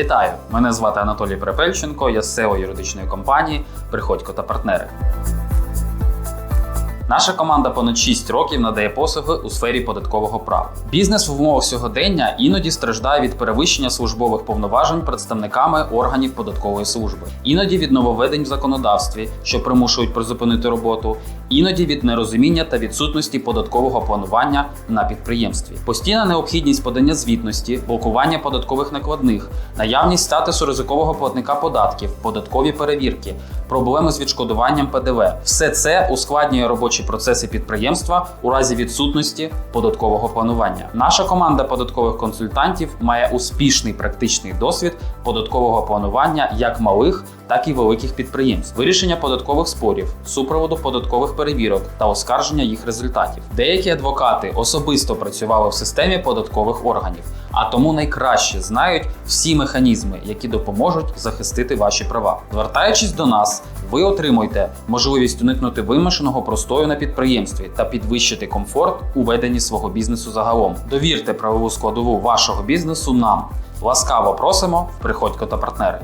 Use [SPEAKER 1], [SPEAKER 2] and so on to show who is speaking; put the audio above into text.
[SPEAKER 1] Вітаю! Мене звати Анатолій Препельченко, я SEO юридичної компанії Приходько та партнери. Наша команда понад 6 років надає послуги у сфері податкового права. Бізнес в умовах сьогодення іноді страждає від перевищення службових повноважень представниками органів податкової служби, іноді від нововведень в законодавстві, що примушують призупинити роботу, іноді від нерозуміння та відсутності податкового планування на підприємстві. Постійна необхідність подання звітності, блокування податкових накладних, наявність статусу ризикового платника податків, податкові перевірки, проблеми з відшкодуванням ПДВ. Все це ускладнює робочі процеси підприємства у разі відсутності податкового планування. Наша команда податкових консультантів має успішний практичний досвід податкового планування як малих, так і великих підприємств, вирішення податкових спорів, супроводу податкових перевірок та оскарження їх результатів. Деякі адвокати особисто працювали в системі податкових органів, а тому найкраще знають всі механізми, які допоможуть захистити ваші права. Звертаючись до нас, ви отримуєте можливість уникнути вимушеного простою на підприємстві та підвищити комфорт у веденні свого бізнесу загалом. Довірте правову складову вашого бізнесу нам. Ласкаво просимо в Приходько та партнери.